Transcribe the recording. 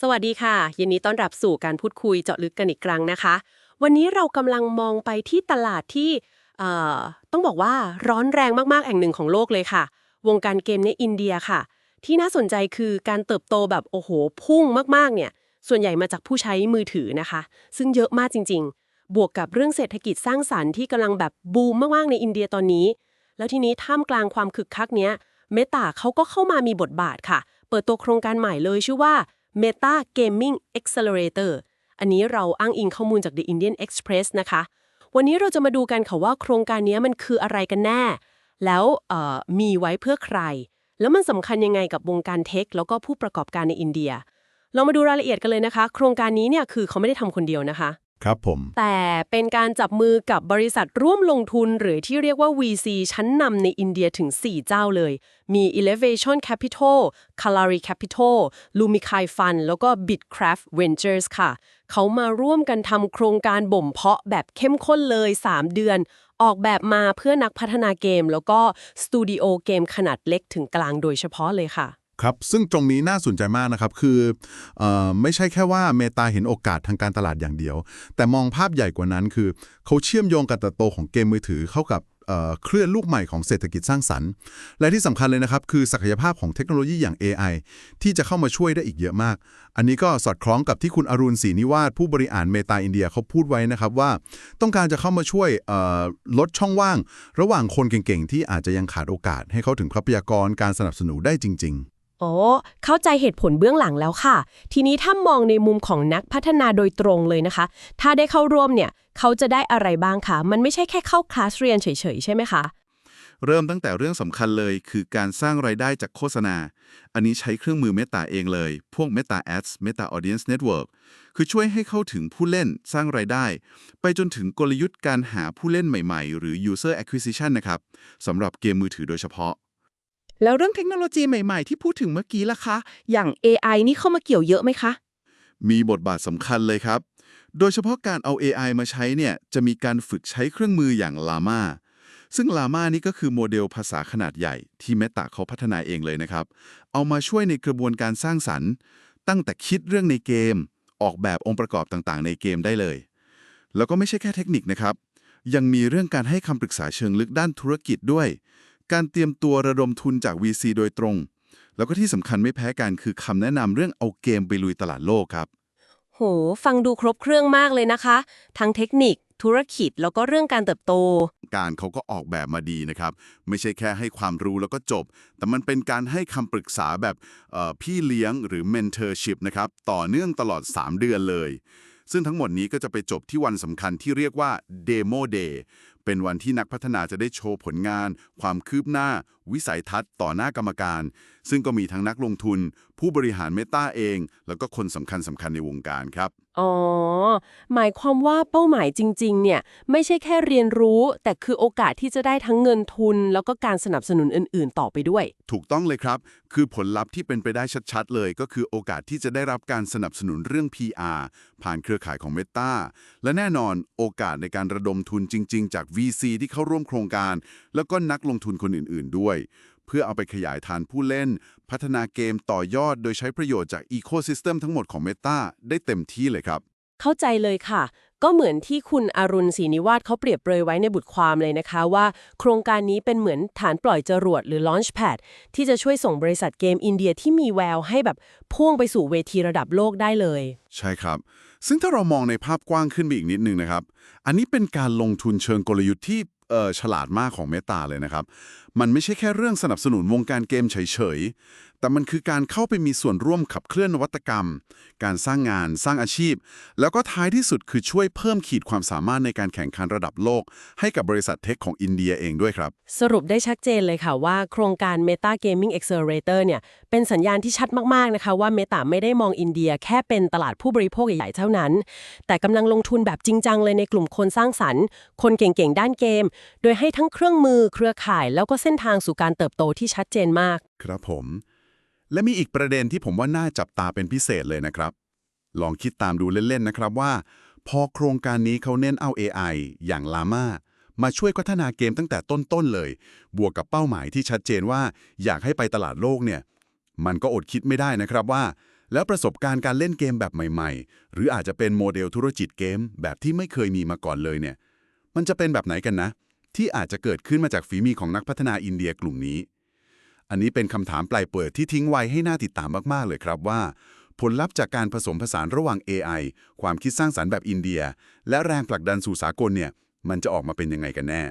สวัสดีค่ะ ยินดีต้อนรับสู่การพูดคุยเจาะลึกกันอีกครั้งนะคะ วันนี้เรากำลังมองไปที่ตลาดที่เอ่อต้องบอกว่าร้อนแรงมากๆแห่งหนึ่งของโลกเลยค่ะ วงการเกมในอินเดียค่ะ ที่น่าสนใจคือการเติบโตแบบโอ้โหพุ่งมากๆเนี่ย ส่วนใหญ่มาจากผู้ใช้มือถือนะคะ ซึ่งเยอะมากจริง ๆ บวกกับเรื่องเศรษฐกิจสร้างสรรค์ที่กำลังแบบบูมมากๆในอินเดียตอนนี้ แล้วทีนี้ท่ามกลางความคึกคักเนี้ยเมตาเขาก็เข้ามามีบทบาทค่ะ เปิดตัวโครงการใหม่เลยชื่อว่า Meta Gaming Accelerator อันนี้เราอ้างอิงข้อมูลจาก The Indian Express นะคะ วันนี้เราจะมาดูกันค่ะว่าโครงการนี้มันคืออะไรกันแน่ แล้วมีไว้เพื่อใคร แล้วมันสำคัญยังไงกับวงการเทค แล้วก็ผู้ประกอบการในอินเดีย เรามาดูรายละเอียดกันเลยนะคะ โครงการนี้เนี่ยคือเขาไม่ได้ทำคนเดียวนะคะ ครับผม แต่เป็นการจับมือกับบริษัทร่วมลงทุนหรือที่เรียกว่า VC ชั้นนำในอินเดียถึง 4 เจ้าเลย มี Elevation Capital Kalari Capital Lumikai Fund แล้วก็ Bitcraft Ventures ค่ะ เขามาร่วมกันทำโครงการบ่มเพาะแบบเข้มข้นเลย 3 เดือน ออกแบบมาเพื่อนักพัฒนาเกม แล้วก็สตูดิโอเกมขนาดเล็กถึงกลางโดยเฉพาะเลยค่ะ ครับ ซึ่งตรงนี้น่าสนใจมากนะครับ คือออไม่ใช่แค่ว่าเมตาเห็นโอกาสทางการตลาดอย่างเดียว แต่มองภาพใหญ่กว่านั้นคือ เขาเชื่อมโยงการเติบโตของเกมมือถือเข้ากับเคลื่อนลูกใหม่ของเศรษฐกิจสร้างสรรค์ และที่สำคัญเลยนะครับ คือศักยภาพของเทคโนโลยีอย่าง AI ที่จะเข้ามาช่วยได้อีกเยอะมาก อันนี้ก็สอดคล้องกับที่คุณอรุณศรีนิวาสผู้บริหารเมตาอินเดียเขาพูดไว้นะครับว่า ต้องการจะเข้ามาช่วยลดช่องว่าง ระหว่างคนเก่งๆ ที่อาจจะยังขาดโอกาส ให้เขาถึงทรัพยากรการสนับสนุนได้จริง ๆ โอ้เข้าใจเหตุผลเบื้องหลังแล้วค่ะ ทีนี้ถ้ามองในมุมของนักพัฒนาโดยตรงเลยนะคะ ถ้าได้เข้าร่วมเนี่ย เขาจะได้อะไรบ้างคะ มันไม่ใช่แค่เข้าคลาสเรียนเฉยๆ ใช่ไหมคะ เริ่มตั้งแต่เรื่องสำคัญเลยคือการสร้างรายได้จากโฆษณา อันนี้ใช้เครื่องมือ Meta เองเลย พวก Meta Ads Meta Audience Network คือช่วยให้เข้าถึงผู้เล่นสร้างรายได้ ไปจนถึงกลยุทธ์การหาผู้เล่นใหม่ ๆ หรือ User Acquisition นะครับสำหรับเกมมือถือโดยเฉพาะ แล้วเรื่องเทคโนโลยีใหม่ๆ ที่พูดถึงเมื่อกี้ล่ะคะ อย่าง AI นี่เข้ามาเกี่ยวเยอะไหมคะ มีบทบาทสำคัญเลยครับ โดยเฉพาะการเอา AI มาใช้เนี่ยจะมีการฝึกใช้เครื่องมืออย่าง Llama ซึ่ง Llama นี่ก็คือโมเดลภาษาขนาดใหญ่ ที่ Meta เขาพัฒนาเองเลยนะครับ เอามาช่วยในกระบวนการสร้างสรรค์ ตั้งแต่คิดเรื่องในเกม ออกแบบองค์ประกอบต่างๆ ในเกมได้เลย แล้วก็ไม่ใช่แค่เทคนิคนะครับ ยังมีเรื่องการให้คำปรึกษาเชิงลึกด้านธุรกิจด้วย การเตรียมตัวระดมทุนจาก VC โดยตรง แล้วก็ที่สำคัญไม่แพ้กันคือคำแนะนำเรื่องเอาเกมไปลุยตลาดโลกครับ โห ฟังดูครบเครื่องมากเลยนะคะ ทั้งเทคนิค ธุรกิจแล้วก็เรื่องการเติบโต การเขาก็ออกแบบมาดีนะครับ ไม่ใช่แค่ให้ความรู้แล้วก็จบ แต่มันเป็นการให้คำปรึกษาแบบเอ่อพี่เลี้ยงหรือ mentorship นะครับต่อเนื่องตลอด 3 เดือนเลย ซึ่งทั้งหมดนี้ก็จะไปจบที่วันสำคัญที่เรียกว่า Demo Day เป็นวันที่นักพัฒนาจะได้โชว์ผลงาน ความคืบหน้า วิสัยทัศน์ต่อหน้ากรรมการ ซึ่งก็มีทั้งนักลงทุน ผู้บริหารเมตาเอง แล้วก็คนสำคัญสำคัญในวงการครับ อ๋อ หมายความว่าเป้าหมายจริง ๆ เนี่ย ไม่ใช่แค่เรียนรู้ แต่คือโอกาสที่จะได้ทั้งเงินทุน แล้วก็การสนับสนุนอื่น ๆ ต่อไปด้วย ถูกต้องเลยครับ คือผลลัพธ์ที่เป็นไปได้ชัดๆ เลย ก็คือโอกาสที่จะได้รับการสนับสนุนเรื่อง PR ผ่านเครือข่ายของ Meta และแน่นอนโอกาสในการระดมทุนจริง ๆ จาก VC ที่เข้าร่วมโครงการ แล้วก็นักลงทุนคนอื่น ๆ ด้วยเพื่อเอาไปขยายฐานผู้เล่น พัฒนาเกมต่อยอดโดยใช้ประโยชน์จาก Ecosystem ทั้งหมดของ Meta ได้เต็มที่เลยครับ เข้าใจเลยค่ะ ก็เหมือนที่คุณอรุณศรีนิวาสเขาเปรียบเปรยไว้ในบทความเลยนะคะว่า โครงการนี้เป็นเหมือนฐานปล่อยจรวดหรือ Launchpad ที่จะช่วยส่งบริษัทเกมอินเดียที่มีแววให้แบบพ่วงไปสู่เวทีระดับโลกได้เลย ใช่ครับ ซึ่งถ้าเรามองในภาพกว้างขึ้นไปอีกนิดนึงนะครับ อันนี้เป็นการลงทุนเชิงกลยุทธ์ที่เอ่อ ฉลาดมากของเมตาเลยนะครับ มันไม่ใช่แค่เรื่องสนับสนุนวงการเกมเฉยแต่มันคือการเข้าไปมีส่วนร่วมขับเคลื่อนนวัตกรรม การสร้างงาน สร้างอาชีพ แล้วก็ท้ายที่สุดคือช่วยเพิ่มขีดความสามารถในการแข่งขันระดับโลก ให้กับบริษัทเทคของอินเดียเองด้วยครับ สรุปได้ชัดเจนเลยค่ะว่าโครงการ Meta Gaming Accelerator เนี่ยเป็นสัญญาณที่ชัดมากๆนะคะว่า Meta ไม่ได้มองอินเดียแค่เป็นตลาดผู้บริโภคใหญ่ๆเท่านั้น แต่กำลังลงทุนแบบจริงจังเลยในกลุ่มคนสร้างสรรค์ คนเก่งๆด้านเกม โดยให้ทั้งเครื่องมือเครือข่าย แล้วก็เส้นทางสู่การเติบโตที่ชัดเจนมาก ครับผม และมีอีกประเด็นที่ผมว่าน่าจับตาเป็นพิเศษเลยนะครับ ลองคิดตามดูเล่นๆนะครับว่า พอโครงการนี้เขาเน้นเอา AI อย่าง Llama มาช่วยพัฒนาเกมตั้งแต่ต้นๆเลย บวกกับเป้าหมายที่ชัดเจนว่าอยากให้ไปตลาดโลกเนี่ย มันก็อดคิดไม่ได้นะครับว่า แล้วประสบการณ์การเล่นเกมแบบใหม่ๆ หรืออาจจะเป็นโมเดลธุรกิจเกม แบบที่ไม่เคยมีมาก่อนเลยเนี่ย มันจะเป็นแบบไหนกันนะ ที่อาจจะเกิดขึ้นมาจากฝีมือของนักพัฒนาอินเดียกลุ่มนี้ อันนี้เป็นคำถามปลายเปิดที่ทิ้งไว้ให้น่าติดตามมาก ๆ เลยครับว่า ผลลัพธ์จากการผสมผสานระหว่าง AI ความคิดสร้างสรรค์แบบอินเดีย และแรงผลักดันสู่สากลเนี่ยมันจะออกมาเป็นยังไงกันแน่